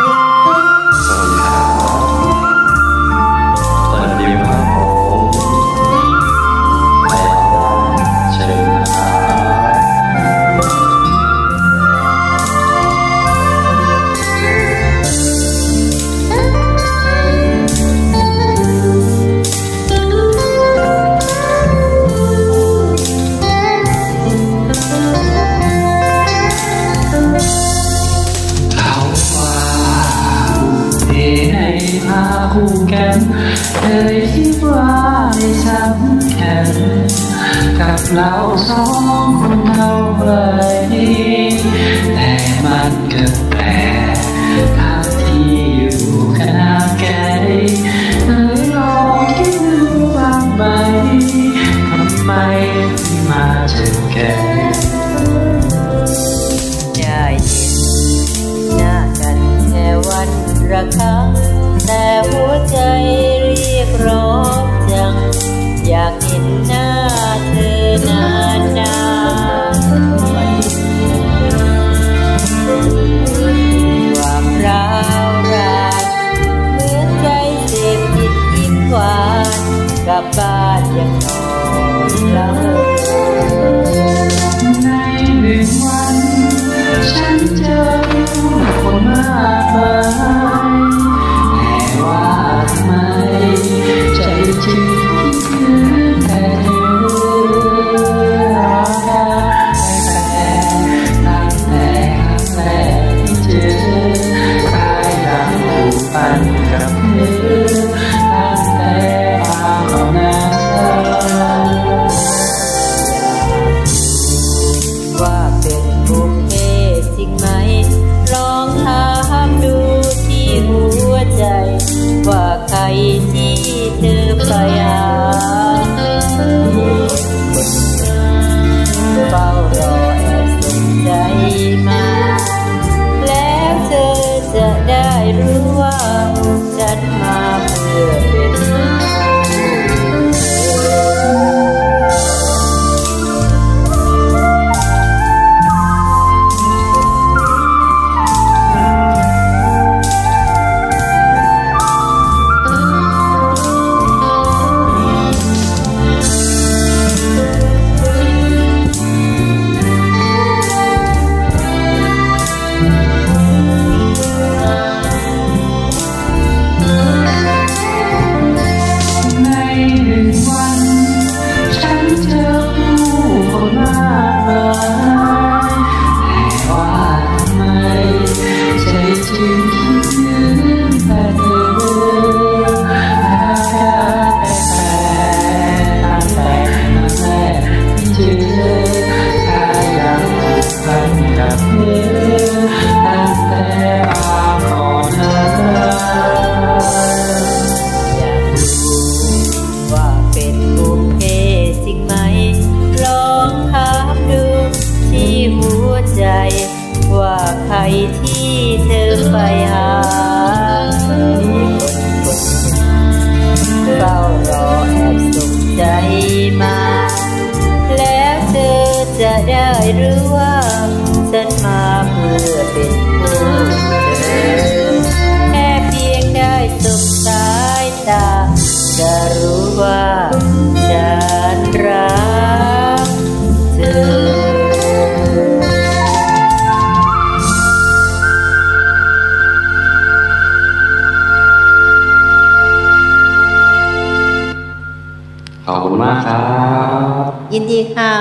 Oh. ให้พาคู่กันเคยคิดว่าไม่สำคัญกับเราสองคนเท่าไรแต่มันกิดแปลกทางที่อยู่ขนาดไกลเลยลองคิดดูบ้างไหมทำไมที่มาเจอกัน วันละคังแต่หัวใจเรียกร้องจัง อยากเห็นหน้าเธอนานนานความร้าวรานเหมือนใจเสพติดยิ้มหวานกลับบ้านยังนอน อ ไปหามีคนคนหนึ่งเฝ้ารอแอบส่งใจมา แล้วเธอจะได้รู้ว่า ฉันมาเพื่อเป็นคู่เธอแค่เพียงได้สบสายตา จะรู้ว่า คุณมากครับ ยินดีค่ะ